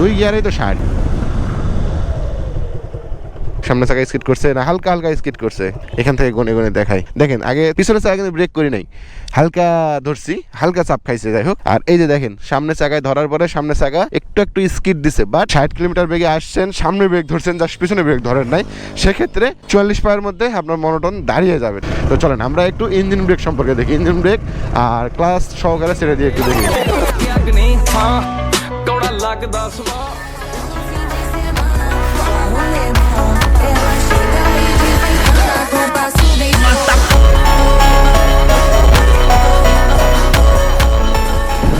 দুই গিয়ারেই তো ষাট। সামনে চাকা স্কিট করছে না হালকা হালকা স্কিট করছে। এখান থেকে গনে গনে দেখাই দেখেন আগে পিছনে চাকা কিন্তু ব্রেক করি নাই। হালকা ধরছি হালকা চাপ খাইছে যাই হোক। আর এই যে দেখেন সামনে চাকায় ধরার পরে সামনে চাকা একটু একটু স্কিট দিছে বা ষাট কিলোমিটার বেগে আসছেন সামনে ব্রেক ধরছেন যা পিছনে ব্রেক ধরেন নাই। সেক্ষেত্রে চুয়াল্লিশ পায়ের মধ্যে আপনার মনোটন দাঁড়িয়ে যাবে। তো চলেন আমরা একটু ইঞ্জিন ব্রেক সম্পর্কে দেখি। ইঞ্জিন ব্রেক আর ক্লাস সহকারে ছেড়ে দিয়ে একটু দেখি। ਲੱਗਦਾ ਸੁਭਾ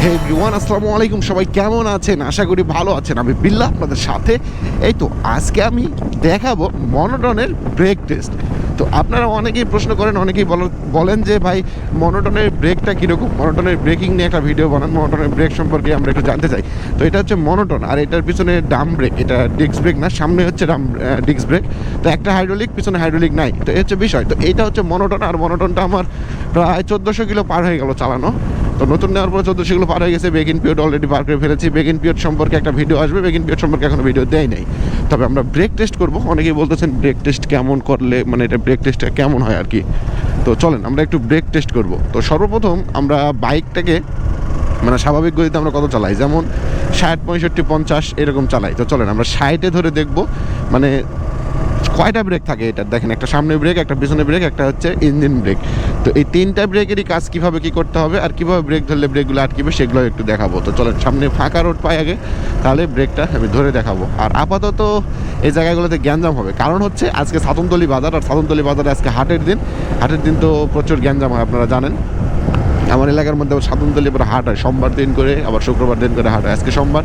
হে এভরিওয়ান আসসালামু আলাইকুম সবাই কেমন আছেন আশা করি ভালো আছেন আমি বিল্লাহ আপনাদের সাথে এই তো আজকে আমি দেখাবো মনোটনের ব্রেক টেস্ট তো আপনারা অনেকেই প্রশ্ন করেন, অনেকেই বল- বলেন যে, ভাই, মনোটনের ব্রেকটা কীরকম? মনোটনের ব্রেকিং নিয়ে একটা ভিডিও বানান, মনোটনের ব্রেক সম্পর্কে আমরা একটু জানতে চাই। তো এটা হচ্ছে মনোটন, আর এটার পিছনে ডাম ব্রেক এটা ডিস্ক ব্রেক না, সামনে হচ্ছে ডাম ডিস্ক ব্রেক তো একটা হাইড্রোলিক পিছনে হাইড্রোলিক নাই, তো এই হচ্ছে বিষয়। তো এইটা হচ্ছে মনোটন, আর মনোটনটা আমার প্রায় চোদ্দোশো কিলো পার হয়ে গেল চালানো। তো নতুন নেওয়ার পরে চোদ্দোশো কিলো পার হয়ে গেছে বেগিন পিরিয়ড অলরেডি পার করে ফেলেছি। বেগিন পিরিয়ড সম্পর্কে একটা ভিডিও আসবে বেগিন পিরিয়ড সম্পর্কে এখনও ভিডিও দেয় নাই। তবে আমরা ব্রেক টেস্ট করব। অনেকেই বলতেছেন ব্রেক টেস্ট কেমন করলে মানে এটা ব্রেক টেস্টটা কেমন হয় আর কি। তো চলেন, আমরা একটু ব্রেক টেস্ট করব। তো সর্বপ্রথম আমরা বাইকটাকে মানে স্বাভাবিক গতিতে আমরা কত চালাই? যেমন ষাট, পঁয়ষট্টি, পঞ্চাশ, এরকম চালাই। তো চলেন, আমরা ষাটে ধরে দেখব মানে কয়টা ব্রেক থাকে এটা? দেখেন, একটা সামনে ব্রেক একটা পিছনে ব্রেক একটা হচ্ছে ইঞ্জিন ব্রেক তো এই তিনটা ব্রেকেরই কাজ কীভাবে কি করতে হবে আর কীভাবে ব্রেক ধরলে ব্রেকগুলো আটকিবে সেগুলো একটু দেখাবো। তো চলেন, সামনে ফাঁকা রোড পাই আগে, তাহলে ব্রেকটা আমি ধরে দেখাবো। আর আপাতত এই জায়গাগুলোতে গ্যাঞ্জাম হবে। কারণ হচ্ছে, আজকে সাতনতলি বাজার আর সাতনতলি বাজারে আজকে হাটের দিন। হাটের দিন তো প্রচুর গ্যাঞ্জাম হয়, আপনারা জানেন। আমার এলাকার মধ্যে আবার সাধনতলি এবার হাট হয়। সোমবার দিন করে, আবার শুক্রবার দিন করে হাট হয়। আজকে সোমবার।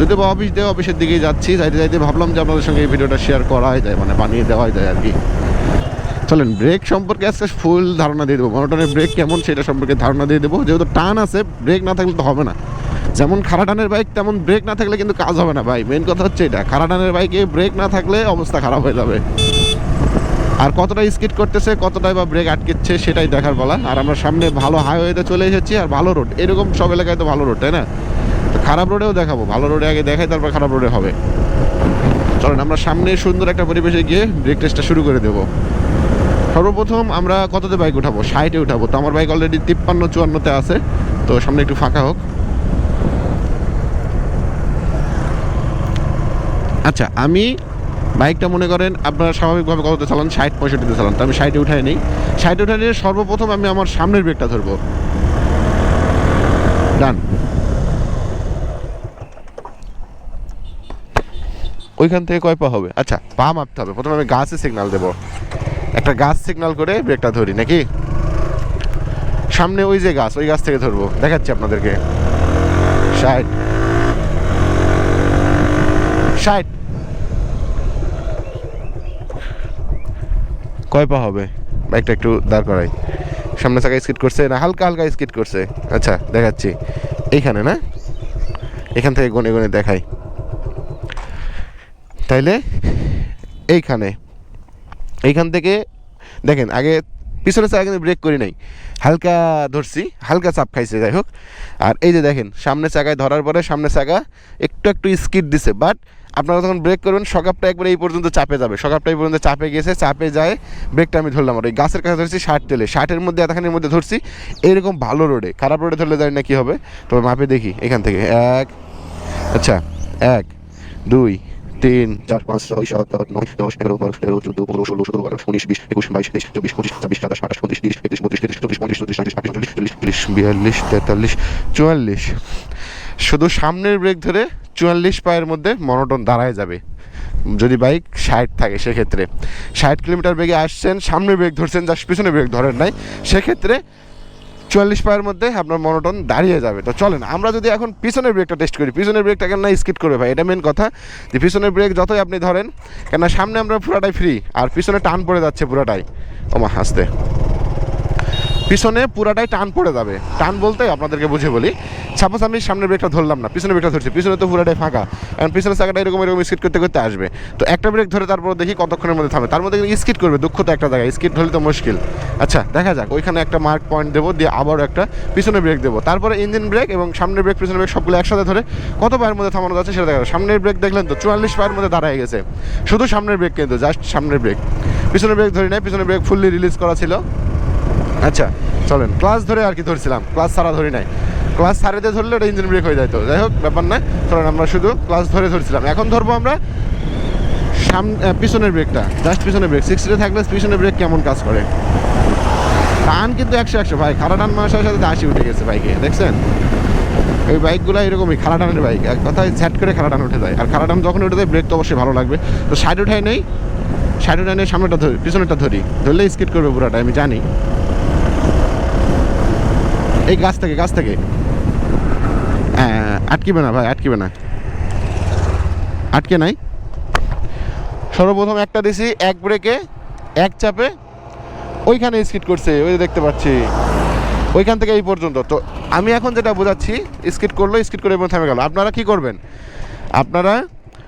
যদি বা অফিস দিয়ে অফিসের দিকেই যাচ্ছি, যাইতে যাইতে ভাবলাম যে আপনাদের সঙ্গে এই ভিডিওটা শেয়ার করাই যায় মানে বানিয়ে দেওয়াই যায় আর কি। চলেন ব্রেক সম্পর্কে আজকে ফুল ধারণা দিয়ে দেবো। মনোটনের ব্রেক কেমন সেটা সম্পর্কে ধারণা দিয়ে দেবো। যেহেতু টান আছে ব্রেক না থাকলে তো হবে না। যেমন খারা টানের বাইক তেমন ব্রেক না থাকলে কিন্তু কাজ হবে না ভাই। মেন কথা হচ্ছে এটা। খারা টানের বাইকে ব্রেক না থাকলে অবস্থা খারাপ হয়ে যাবে। আর কতটা স্কিড করতেছে, কতটাই বা ব্রেক আটকেছে, সেটাই দেখার বলা আর আমরা সামনে ভালো হাইওয়েতে চলে এসেছি, আর ভালো রোড এরকম সব এলাকায় তো ভালো রোড তাই না? খারাপ রোডেও দেখাবো, ভালো রোডে আগে দেখাই, তারপর খারাপ রোডে হবে। চলেন, আমরা সামনে সুন্দর একটা পরিবেশে গিয়ে ব্রেক টেস্টটা শুরু করে দেবো। সর্বপ্রথম আমরা কততে বাইক উঠাবো? ষাটে উঠাবো। তো আমার বাইক অলরেডি তিপ্পান্ন, চুয়ান্নতে আছে। তো সামনে একটু ফাঁকা হোক। আচ্ছা আমি বাইকটা মনে করেন, আপনারা স্বাভাবিকভাবে কততে চালান? ষাট, পঁয়ষট্টিতে চালান। তো আমি ষাটে উঠাই নেই। ষাটে উঠাই নিয়ে সর্বপ্রথম আমি আমার সামনের ব্রেকটা ধরবো। ডান ওইখান থেকে কয় পা হবে? আচ্ছা পা মাপতে হবে। প্রথমে আমি গাছে সিগনাল দেবো। একটা গাছ সিগনাল করে ব্রেকটা ধরি নাকি? সামনে ওই যে গাছ ওই গাছ থেকে ধরবো। দেখাচ্ছি আপনাদেরকে। ষাট। ষাট। কয় পা হবে? বাইকটা একটু দাঁড় করাই। সামনে চাকা স্কিট করছে না হালকা হালকা স্কিট করছে। আচ্ছা দেখাচ্ছি। এইখানে না? এখান থেকে গনে গনে দেখাই। তাইলে এইখানে, এইখান থেকে দেখেন, আগে পিছনের চাকা কিন্তু ব্রেক করি নাই। হালকা ধরছি, হালকা চাপ খাইছে, যাই হোক। আর এই যে দেখেন, সামনে চাকায় ধরার পরে সামনে চাকা একটু একটু স্কিড দিছে বাট আপনারা যখন ব্রেক করবেন, সকাপটা একবার এই পর্যন্ত চাপে যাবে। সকাপটা এই পর্যন্ত চাপে গেছে, চাপে যায় ব্রেকটা আমি ধরলাম আর ওই গাছের কাছে ধরছি ষাট তেলে। ষাটের মধ্যে এতখানির মধ্যে ধরছি, এরকম ভালো রোডে। খারাপ রোডে ধরলে জানি না কী হবে। তবে মাপে দেখি, এখান থেকে। এক আচ্ছা এক, দুই তিন চার পাঁচ ছয় সাত আট নয় দশ এগারো বারো তেরো চোদ্দ পনেরো ষোলো সতেরো আঠারো উনিশ বিশ একুশ বাইশ তেইশ চব্বিশ পঁচিশ ছাব্বিশ সাতাশ আঠাশ উনত্রিশ তিরিশ একত্রিশ বত্রিশ তেত্রিশ চব্বিশ পঁয়ত্রিশ চল্লিশ চল্লিশ আটত্রিশ চল্লিশ চল্লিশ চল্লিশ বিয়াল্লিশ তেতাল্লিশ চুয়াল্লিশ শুধু সামনের ব্রেক ধরে চুয়াল্লিশ পায়ের মধ্যে মনোটন দাঁড়ায় যাবে যদি বাইক ষাট থাকে সেক্ষেত্রে ষাট কিলোমিটার বেগে আসছেন সামনে ব্রেক ধরছেন জাস্ট পিছনে ব্রেক ধরেন নাই সেক্ষেত্রে চুয়াল্লিশ পায়ের মধ্যে আপনার মনোটন দাঁড়িয়ে যাবে। তো চলেন, আমরা যদি এখন পিছনের ব্রেকটা টেস্ট করি। পিছনের ব্রেকটা কেন না স্কিট করবে ভাই? এটা মেন কথা। যে পিছনের ব্রেক যতই আপনি ধরেন কেন সামনে আমরা পুরাটাই ফ্রি আর পিছনে টান পড়ে যাচ্ছে পুরাটাই। ওমা হাসতে। পিছনে পুরাটাই টান পড়ে যাবে। টান বলতে আপনাদেরকে বুঝে বলি সাপোজ আমি সামনের ব্রেকটা ধরলাম না পিছনে ব্রেকটা ধরছি, পিছনে তো পুরাটাই ফাঁকা। এখন পিছনের চাকাটা এরকম এরকম স্কিট করতে করতে আসবে। তো একটা ব্রেক ধরে তারপর দেখি কতক্ষণের মধ্যে থামে। তার মধ্যে স্কিট করবে, দুঃখ তো একটা জায়গায়। স্কিট হলে তো মুশকিল। আচ্ছা দেখা যাক। ওইখানে একটা মার্ক পয়েন্ট দেবো, দিয়ে আবারও একটা পিছনে ব্রেক দেবো। তারপরে ইঞ্জিন ব্রেক এবং সামনের ব্রেক পিছনে ব্রেক সবগুলো একসাথে ধরে কত পায়ের মধ্যে থামানো যাচ্ছে সেটা দেখা সামনের ব্রেক দেখলেন তো চুয়াল্লিশ পায়ের মধ্যে দাঁড়ায় গেছে। শুধু সামনের ব্রেক কিন্তু জাস্ট সামনের ব্রেক। পিছনের ব্রেক ধরি নাই, পিছনের ব্রেক ফুললি রিলিজ করা ছিল। আচ্ছা চলেন। ক্লাস ধরে আর কি ধরছিলাম। ক্লাস সারা ধরি নাই। ক্লাস সারাতে ধরলে ওটা ইঞ্জিন ব্রেক হয়ে যায় তো যাই হোক, ব্যাপার না চলেন আমরা শুধু ক্লাস ধরে ধরছিলাম। এখন ধরবো আমরা সামনে পিছনের ব্রেকটা জাস্ট পিছনের ব্রেক সিক্সটিতে থাকলে পিছনের ব্রেক কেমন কাজ করে? টান কিন্তু একশো একশো। ভাই খারা টান মাসার সাথে আশি উঠে গেছে বাইকে দেখছেন? এই বাইকগুলো এরকমই খারা টানের বাইক এক কথায় ঝ্যাট করে খারা টান উঠে যায়। আর খারা টান যখন উঠে যায় ব্রেক তো অবশ্যই ভালো লাগবে। তো সাইড উঠাই নেই। সাইড উঠাই নেই সামনেটা ধরি, পিছনেরটা ধরি। ধরলে স্কিট করবে পুরাটা, আমি জানি। এই গাছ থেকে গাছ থেকে। আটকিবে না ভাই, আটকিবে না। আটকে নাই। সর্বপ্রথম একটা দিছি, এক ব্রেকে এক চাপে, ওইখানে স্কিট করছে, ওই দেখতে পাচ্ছি। ওইখান থেকে এই পর্যন্ত। তো আমি এখন যেটা বোঝাচ্ছি স্কিট করল স্কিট করে এবং থেমে গেল। আপনারা কি করবেন? আপনারা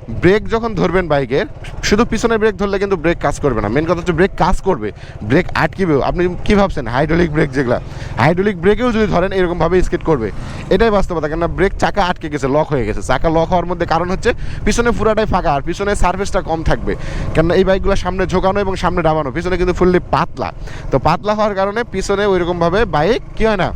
ব্রেক যখন ধরবেন বাইকের, শুধু পিছনে ব্রেক ধরলে কিন্তু ব্রেক কাজ করবে না। মেন কথা হচ্ছে ব্রেক কাজ করবে, ব্রেক আটকিবেও আপনি কী ভাবছেন? হাইড্রোলিক ব্রেক যেগুলো। হাইড্রোলিক ব্রেকেও যদি ধরেন এরকমভাবে স্কিট করবে, এটাই বাস্তবতা। কেননা ব্রেক চাকা আটকে গেছে লক হয়ে গেছে। চাকা লক হওয়ার মধ্যে কারণ হচ্ছে পিছনে পুরাটাই ফাঁকা আর পিছনে সার্ভিসটা কম থাকবে। কেননা এই বাইকগুলো সামনে ঝোকানো এবং সামনে ডাবানো পিছনে কিন্তু ফুললি পাতলা। তো পাতলা হওয়ার কারণে পিছনে ওইরকমভাবে বাইক কী হয় না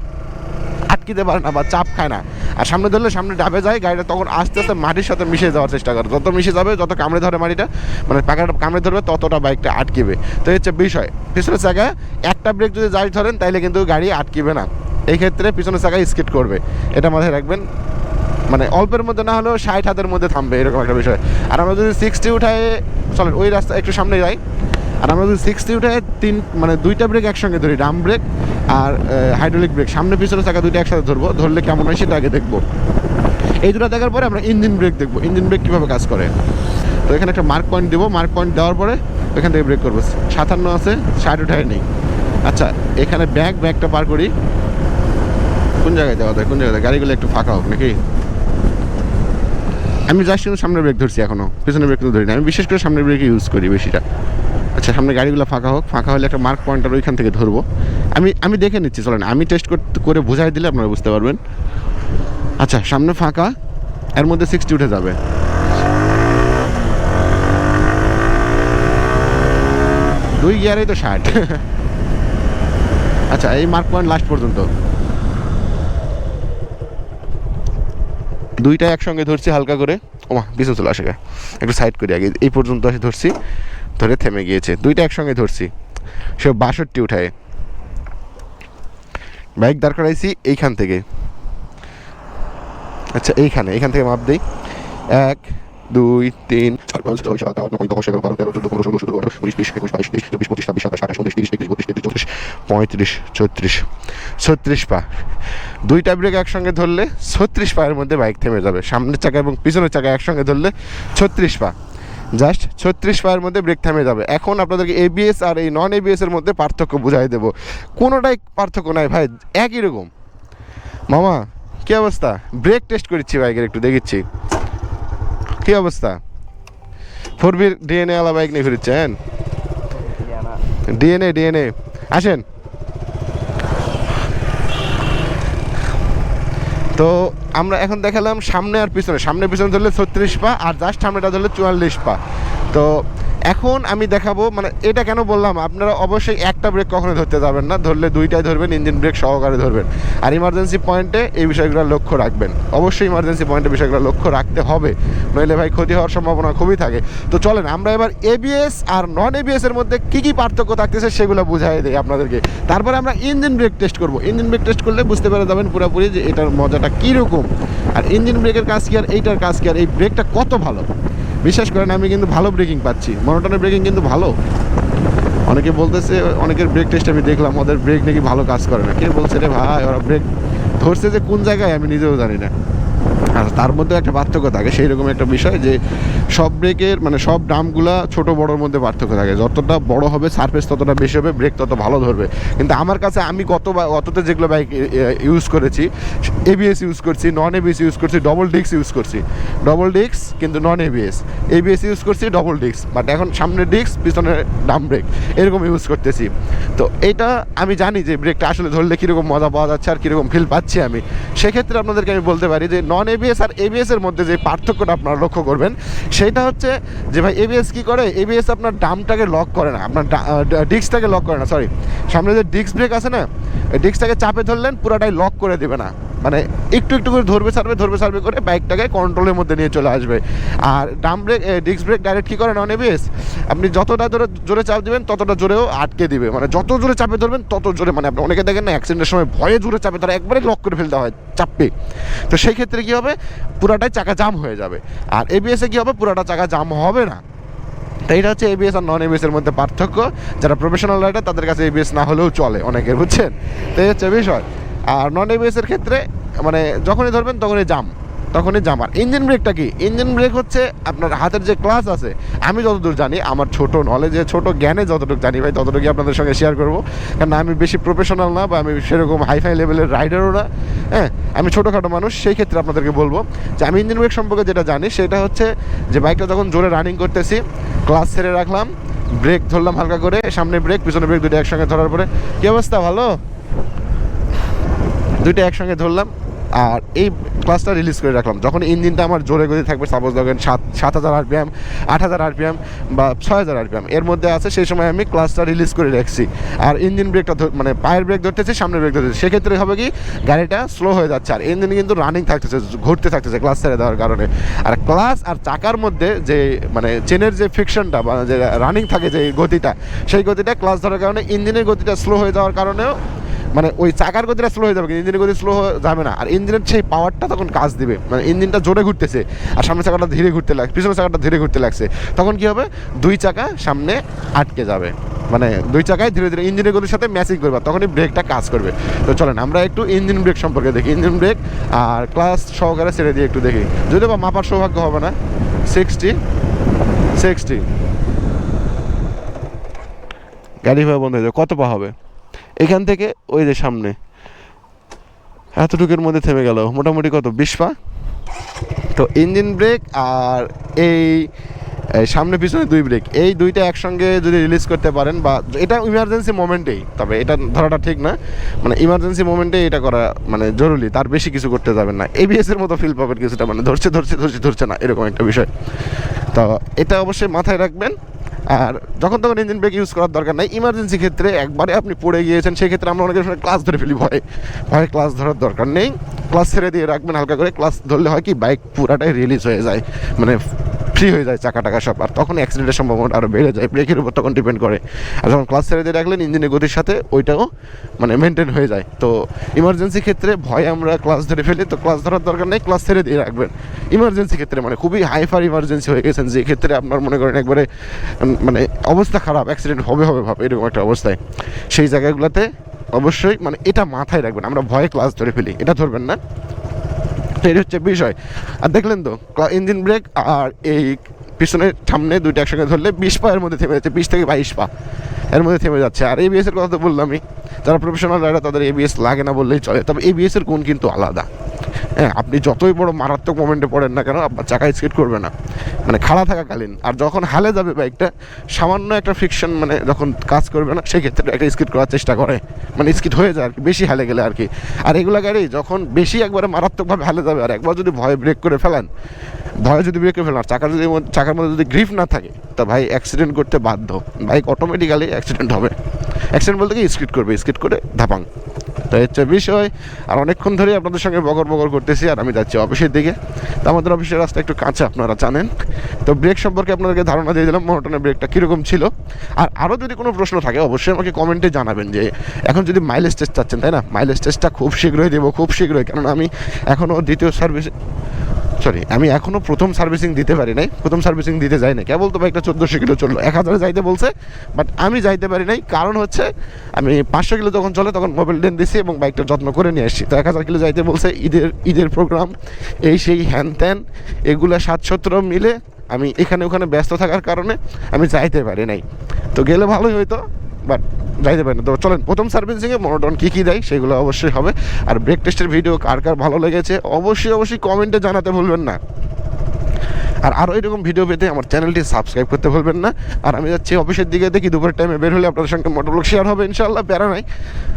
আটকিতে পারে না বা চাপ খায় না। আর সামনে ধরলে সামনে ডাবে যায়, গাড়িটা তখন আস্তে আস্তে মাটির সাথে মিশে যাওয়ার চেষ্টা করে। যত মিশে যাবে, যত কামড়ে ধরে মাটিটা মানে পাকাটা কামড়ে ধরবে, ততটা বাইকটা আটকিবে। তো হচ্ছে বিষয়। পিছনের চাকায় একটা ব্রেক যদি যাই ধরেন, তাইলে কিন্তু গাড়ি আটকিবে না। এই ক্ষেত্রে পিছনের চাকায় স্কিট করবে। এটা মাথায় রাখবেন। মানে অল্পের মধ্যে না হলেও ষাট হাতের মধ্যে থামবে, এরকম একটা বিষয়। আর আমরা যদি সিক্সটি উঠায়, চলেন, ওই রাস্তা একটু সামনে যাই। আর আমরা যদি সিক্সটি উঠায়, তিন মানে দুইটা ব্রেক একসঙ্গে ধরি ডাম ব্রেক আর হাইড্রোলিক ব্রেক সামনে পিছনে চাকা দুইটা একসাথে ধরবো, ধরলে কেমন হয় সেটা আগে দেখব। এই দুটো দেখার পরে আমরা ইঞ্জিন ব্রেক দেখব ইঞ্জিন ব্রেক কীভাবে কাজ করে। তো এখানে একটা মার্ক পয়েন্ট দেবো মার্ক পয়েন্ট দেওয়ার পরে এখান থেকে ব্রেক করব। সাতান্ন আছে, ষাট উঠায় নেই। আচ্ছা এখানে ব্যাগ ব্যাগটা পার করি। কোন জায়গায় দেওয়া যায়, কোন জায়গায় গাড়িগুলো একটু ফাঁকা হোক নাকি? আমি জাস্ট কিন্তু সামনে ব্রেক ধরছি এখনও, পিছনে ব্রেক কিন্তু ধরি না। আমি বিশেষ করে সামনে ব্রেক ইউজ করি বেশিটা। আচ্ছা সামনে গাড়িগুলো ফাঁকা হোক, ফাঁকা হলে একটা মার্ক পয়েন্টার ওইখান থেকে ধরবো। আমি আমি দেখে নিচ্ছি, চলেন, আমি টেস্ট করতে করে বোঝাই দিলে আপনারা বুঝতে পারবেন। আচ্ছা সামনে ফাঁকা, এর মধ্যে সিক্সটি উঠে যাবে। দুই গিয়ারেই তো ষাট। আচ্ছা এই মার্ক পয়েন্ট লাস্ট পর্যন্ত। দুইটা একসঙ্গে ধরছি হালকা করে। ওমা পিছনে চলে আসে একটু সাইড করি আগে, এই পর্যন্ত এসে ধরছি। ধরে থেমে গিয়েছে। দুইটা একসঙ্গে ধরছি। সে বাষট্টি উঠায়। বাইক দাঁড় করাইছি এইখান থেকে। আচ্ছা এইখানে, এইখান থেকে মাপ দিই। এক, দুই, তিন, চার, পাঁচ, ছয়, সাত, আট, নয়, দশ, এগারো, বারো, তেরো, চোদ্দ, পনেরো, ষোলো, সতেরো, আঠারো, উনিশ, বিশ, একুশ, বাইশ, তেইশ, চব্বিশ, পঁচিশ, ছাব্বিশ, সাতাশ, আঠাশ, উনত্রিশ, তিরিশ একত্রিশ বত্রিশ, তেত্রিশ পঁয়ত্রিশ, ছত্রিশ ছত্রিশ পা। দুইটা ব্রেক একসঙ্গে ধরলে ছত্রিশ পায়ের মধ্যে বাইক থেমে যাবে। সামনের চাকা এবং পিছনের চাকা একসঙ্গে ধরলে ছত্রিশ পা। জাস্ট ছত্রিশ পায়ের মধ্যে ব্রেক থামে যাবে। এখন আপনাদেরকে এবিএস আর এই নন এবিএস এর মধ্যে পার্থক্য বুঝাই দেবো। কোনোটাই পার্থক্য নাই ভাই, একই রকম। মামা, কি অবস্থা? ব্রেক টেস্ট করছি বাইকের একটু, দেখিচ্ছি। কি অবস্থা? ফোর বির ডিএনএ আলা বাইক নিয়ে ফিরছেন ডিএনএ ডিএনএ আসেন। তো আমরা এখন দেখালাম সামনে আর পিছনে। সামনে পিছনে ধরলে ছত্রিশ পা, আর জাস্ট সামনেটা ধরলে চুয়াল্লিশ পা। তো এখন আমি দেখাবো মানে এটা কেন বললাম, আপনারা অবশ্যই একটা ব্রেক কখনো ধরতে যাবেন না, ধরলে দুইটাই ধরবেন ইঞ্জিন ব্রেক সহকারে ধরবেন। আর ইমার্জেন্সি পয়েন্টে এই বিষয়গুলো লক্ষ্য রাখবেন। অবশ্যই ইমার্জেন্সি পয়েন্টে বিষয়গুলো লক্ষ্য রাখতে হবে, নইলে ভাই ক্ষতি হওয়ার সম্ভাবনা খুবই থাকে। তো চলেন, আমরা এবার এবিএস আর নন এবিএস এর মধ্যে কী কী পার্থক্য থাকতেছে সেগুলো বুঝাই দিই আপনাদেরকে। তারপরে আমরা ইঞ্জিন ব্রেক টেস্ট করব। ইঞ্জিন ব্রেক টেস্ট করলে বুঝতে পেরে যাবেন পুরোপুরি যে এটার মজাটা কীরকম। আর ইঞ্জিন ব্রেকের কাজ কি আর এইটার কাজ কি আর? এই ব্রেকটা কত ভালো? বিশ্বাস করেন, আমি কিন্তু ভালো ব্রেকিং পাচ্ছি। মনোটনের ব্রেকিং কিন্তু ভালো। অনেকে বলতেছে, অনেকের ব্রেক টেস্ট আমি দেখলাম, ওদের ব্রেক নাকি ভালো কাজ করে না। কে বলছে রে ভাই, ওরা ব্রেক ধরছে যে কোন জায়গায়, আমি নিজেও জানি না। আর তার মধ্যে একটা পার্থক্য থাকে সেই রকম একটা বিষয় যে সব ব্রেকের মানে সব ড্রামগুলা ছোট বড়োর মধ্যে পার্থক্য থাকে। যতটা বড় হবে, সারফেস ততটা বেশি হবে, ব্রেক তত ভালো ধরবে। কিন্তু আমার কাছে আমি কত গততে যেগুলো বাইক ইউজ করেছি এবিএস ইউজ করছি নন এবিএস ইউজ করছি ডবল ডিক্স ইউজ করছি। ডবল ডিক্স কিন্তু নন এবিএস এবিএস ইউজ করছি ডবল ডিক্স বাট এখন সামনে ডিক্স পিছনে ডাম ব্রেক এরকম ইউজ করতেছি। তো এটা আমি জানি যে ব্রেকটা আসলে ধরলে কীরকম মজা পাওয়া যাচ্ছে আর কীরকম ফিল পাচ্ছি আমি। সেক্ষেত্রে আপনাদেরকে আমি বলতে পারি যে নন এবিএস আর এবিএস এর মধ্যে যে পার্থক্যটা আপনারা লক্ষ্য করবেন, সেটা হচ্ছে যে ভাই এবিএস কী করে? এবিএস আপনার ডামটাকে লক করে না, আপনার ডিস্কটাকে লক করে না সরি সামনে যে ডিস্ক ব্রেক আছে না ডিস্কটাকে চাপে ধরলেন, পুরোটাই লক করে দেবে না। মানে একটু একটু করে ধরবে সারবে ধরবে সারবে করে বাইকটাকে কন্ট্রোলের মধ্যে নিয়ে চলে আসবে। আর drum brake disc brake direct কী করে নন এবিএস আপনি যতটা জোরে জোরে চাপ দেবেন, ততটা জোরেও আটকে দিবে। মানে যত জোরে চাপে ধরবেন, তত জোরে মানে আপনি অনেকে দেখেন না অ্যাক্সিডেন্টের সময় ভয়ে জোরে চাপে ধরে, একবারে লক করে ফেলতে হয় চাপে। তো সেই ক্ষেত্রে কী হবে? পুরাটাই চাকা জাম হয়ে যাবে। আর এবিএসে কী হবে? পুরাটা চাকা জাম হবে না। তাই এটা হচ্ছে এবিএস আর নন এবিএস এর মধ্যে পার্থক্য। যারা প্রফেশনাল রাইডার তাদের কাছে এবিএস না হলেও চলে অনেকের, বুঝছেন? তো এই হচ্ছে বিষয়। আর নন এবিএস এর ক্ষেত্রে মানে যখনই ধরবেন তখনই জাম তখনই জাম আর ইঞ্জিন ব্রেকটা কি? ইঞ্জিন ব্রেক হচ্ছে আপনার হাতের যে ক্লাস আছে, আমি যতদূর জানি, আমার ছোট নলেজে ছোট জ্ঞানে যতটুকু জানি ভাই, ততটুকুই আপনাদের সঙ্গে শেয়ার করব। কারণ আমি বেশি প্রফেশনাল না বা আমি সেরকম হাইফাই লেভেলের রাইডারও না হ্যাঁ? আমি ছোটোখাটো মানুষ, সেই ক্ষেত্রে আপনাদেরকে বলব যে আমি ইঞ্জিন ব্রেক সম্পর্কে যেটা জানি, সেটা হচ্ছে যে বাইকটা যখন জোরে রানিং করতেছি ক্লাস ছেড়ে রাখলাম ব্রেক ধরলাম হালকা করে, সামনে ব্রেক পিছনে ব্রেক দুটো একসঙ্গে ধরার পরে, কী অবস্থা, ভালো? দুইটা একসঙ্গে ধরলাম, আর এই ক্লাসটা রিলিজ করে রাখলাম। যখন ইঞ্জিনটা আমার জোরে গতি থাকবে সাপোজ ধরেন সাত সাত হাজার আরপিএম আট হাজার আরপিএম বা ছয় হাজার আরপিএম এর মধ্যে আছে সেই সময় আমি ক্লাসটা রিলিজ করে রাখছি। আর ইঞ্জিন ব্রেকটা মানে পায়ের ব্রেক ধরতেছি, সামনের ব্রেক ধরতেছি। সেক্ষেত্রে হবে কি, গাড়িটা স্লো হয়ে যাচ্ছে, আর ইঞ্জিন কিন্তু রানিং থাকতেছে, ঘুরতে থাকতেছে ক্লাস ছেড়ে দেওয়ার কারণে। আর ক্লাস আর চাকার মধ্যে যে মানে চেনের যে ফিকশনটা বা যে রানিং থাকে যে গতিটা, সেই গতিটা ক্লাস ধরার কারণে ইঞ্জিনের গতিটা স্লো হয়ে যাওয়ার কারণেও মানে ওই চাকার গতিটা স্লো হয়ে যাবে, কিন্তু ইঞ্জিনের গতি স্লো যাবে না। আর ইঞ্জিনের সেই পাওয়ারটা তখন কাজ দিবে। মানে ইঞ্জিনটা জোরে ঘুরতেছে, আর সামনের চাকাটা ধীরে ঘুরতে লাগছে পিছনের চাকাটা ধীরে ঘুরতে লাগছে। তখন কি হবে? দুই চাকা সামনে আটকে যাবে। মানে দুই চাকায় ধীরে ধীরে ইঞ্জিনের গতির সাথে ম্যাচিং করবে তখনই ব্রেকটা কাজ করবে। তো চলেন, আমরা একটু ইঞ্জিন ব্রেক সম্পর্কে দেখি। ইঞ্জিন ব্রেক আর ক্লাস সহকারে ছেড়ে দিয়ে একটু দেখি। যদিও বা মাপার সৌভাগ্য হবে না সিক্সটি সিক্সটি গাড়ি ভাবে বন্ধ হয়ে যাবে কত পা হবে? এখান থেকে ওই যে সামনে। এতটুকুর মধ্যে থেমে গেল। মোটামুটি কত? বিশ পা? তো ইঞ্জিন ব্রেক আর এই সামনে পিছনে দুই ব্রেক। এই দুইটা একসঙ্গে যদি রিলিজ করতে পারেন বা এটা ইমার্জেন্সি মোমেন্টেই তবে এটা ধরাটা ঠিক না। মানে ইমার্জেন্সি মোমেন্টে এটা করা মানে জরুরি। তার বেশি কিছু করতে যাবেন না। এবিএস এর মতো ফিল পাবেন কিছুটা। মানে ধরছে ধরছে ধরছে ধরছে না। এরকম একটা বিষয়। তো এটা অবশ্যই মাথায় রাখবেন। আর যখন তখন ইঞ্জিন ব্রেক ইউজ করার দরকার নাই ইমার্জেন্সি ক্ষেত্রে একবারে আপনি পড়ে গিয়েছেন সেই ক্ষেত্রে আমরা অনেকের সময় ক্লাস ধরে ফেলি, ভয়ে। ভয়ে ক্লাস ধরার দরকার নেই। ক্লাস ছেড়ে দিয়ে রাখবেন হালকা করে। ক্লাস ধরলে হয় কি বাইক পুরাটাই রিলিজ হয়ে যায়। মানে ফ্রি হয়ে যায় চাকা টাকা সব। আর তখন অ্যাক্সিডেন্টের সম্ভাবনা আরও বেড়ে যায় ব্রেকের উপর তখন ডিপেন্ড করে। আর যখন ক্লাস ছেড়ে দিয়ে রাখলেন ইঞ্জিনের গতির সাথে ওইটাও মানে মেনটেন হয়ে যায়। তো ইমার্জেন্সি ক্ষেত্রে ভয় আমরা ক্লাস ধরে ফেলি, তো ক্লাস ধরার দরকার নেই ক্লাস ছেড়ে দিয়ে রাখবেন। ইমার্জেন্সি ক্ষেত্রে মানে খুবই হাইফার ইমার্জেন্সি হয়ে গেছেন, যে ক্ষেত্রে আপনার মনে করেন একবারে মানে অবস্থা খারাপ অ্যাক্সিডেন্ট হবে হবে, ভাবে, এরকম একটা অবস্থায়। সেই জায়গাগুলোতে অবশ্যই মানে এটা মাথায় রাখবেন, আমরা ভয়ে ক্লাস ধরে ফেলি, এটা ধরবেন না। এটা হচ্ছে বিষয়। আর দেখলেন তো ইঞ্জিন ব্রেক আর এই পিছনের সামনে দুইটা একসঙ্গে ধরলে বিশ পা এর মধ্যে থেমে যাচ্ছে, বিশ থেকে বাইশ পা এর মধ্যে থেমে যাচ্ছে। আর এই বিএসের কথা তো বললামই। যারা প্রফেশনাল রাইডার তাদের এবিএস লাগে না বললেই চলে। তবে এবিএস এর গুণ কিন্তু আলাদা। হ্যাঁ আপনি যতই বড় মারাত্মক মোমেন্টে পড়েন না কেন আপনার চাকা স্কিড করবে না। মানে খাড়া থাকাকালীন। আর যখন হালে যাবে বাইকটা সামান্য একটা ফ্রিকশন মানে যখন কাজ করবে না সেই ক্ষেত্রে একটা স্কিড করার চেষ্টা করে। মানে স্কিড হয়ে যায় আর কি, বেশি হালে গেলে আর কি। আর এগুলা গাড়ি যখন বেশি একবারে মারাত্মকভাবে হালে যাবে, আর একবার যদি ভয়ে ব্রেক করে ফেলেন, ভয়ে যদি ব্রেক করে ফেলেন, আর চাকার যদি চাকার মধ্যে যদি গ্রিপ না থাকে, তা ভাই অ্যাক্সিডেন্ট করতে বাধ্য। বাইক অটোমেটিক্যালি অ্যাক্সিডেন্ট হবে। অ্যাক্সিডেন্ট বলতে কি স্কিড করবে স্কিড করে ধাপাং। তো হচ্ছে বিষয় আর অনেকক্ষণ ধরে আপনাদের সঙ্গে বগর বগর করতেছি, আর আমি যাচ্ছি অফিসের দিকে। তো আমাদের অফিসের রাস্তা একটু কাঁচা, আপনারা জানেন। তো ব্রেক সম্পর্কে আপনাদেরকে ধারণা দিয়ে দিলাম মোটনের ব্রেকটা কীরকম ছিল। আর আরও যদি কোনো প্রশ্ন থাকে, অবশ্যই আমাকে কমেন্টে জানাবেন যে, এখন যদি মাইলেজ টেস্ট চাচ্ছেন, তাই না? মাইলেজ টেস্টটা খুব শীঘ্রই দেবো, খুব শীঘ্রই। কারণ আমি এখনও দ্বিতীয় সার্ভিস সরি আমি এখনও প্রথম সার্ভিসিং দিতে পারি নাই, প্রথম সার্ভিসিং দিতে যাই না কেবল তো বাইকটা চোদ্দোশো কিলো চলল, এক হাজারে যাইতে বলছে বাট আমি যাইতে পারি নাই। কারণ হচ্ছে, আমি পাঁচশো কিলো যখন চলে, তখন মোবাইল ডেন দিছি এবং বাইকটার যত্ন করে নিয়ে আসছি। তো এক হাজার কিলো যাইতে বলছে ঈদের ঈদের প্রোগ্রাম এই সেই হ্যান ত্যান, এগুলো সাত সতেরো মিলে আমি এখানে ওখানে ব্যস্ত থাকার কারণে আমি যাইতে পারি নাই। তো গেলে ভালোই হইতো। বাট যাইতে পারি না। তো চলেন, প্রথম সার্ভিসিংয়ে মনোটন কী কী দেয় সেগুলো অবশ্যই হবে। আর ব্রেক টেস্টের ভিডিও কার কার ভালো লেগেছে অবশ্যই অবশ্যই কমেন্টে জানাতে ভুলবেন না। আর আরও এরকম ভিডিও পেতে আমার চ্যানেলটি সাবস্ক্রাইব করতে ভুলবেন না। আর আমি যাচ্ছি অফিসের দিকে, দেখি দুপুরের টাইমে বের হলে আপনাদের সঙ্গে মোটরব্লগ শেয়ার হবে ইনশাল্লাহ প্যারা নাই।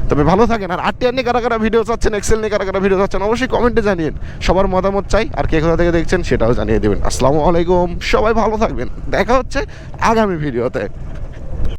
তবে ভালো থাকেন। আর আটটি নিয়ে কারা কারা ভিডিও চাচ্ছেন এক্সেল নিয়ে কারা কারা ভিডিও চাচ্ছেন, অবশ্যই কমেন্টে জানিয়ে সবার মতামত চাই, আর কে কোথা থেকে দেখছেন সেটাও জানিয়ে দেবেন। আসসালামু আলাইকুম, সবাই ভালো থাকবেন। দেখা হচ্ছে আগামী ভিডিওতে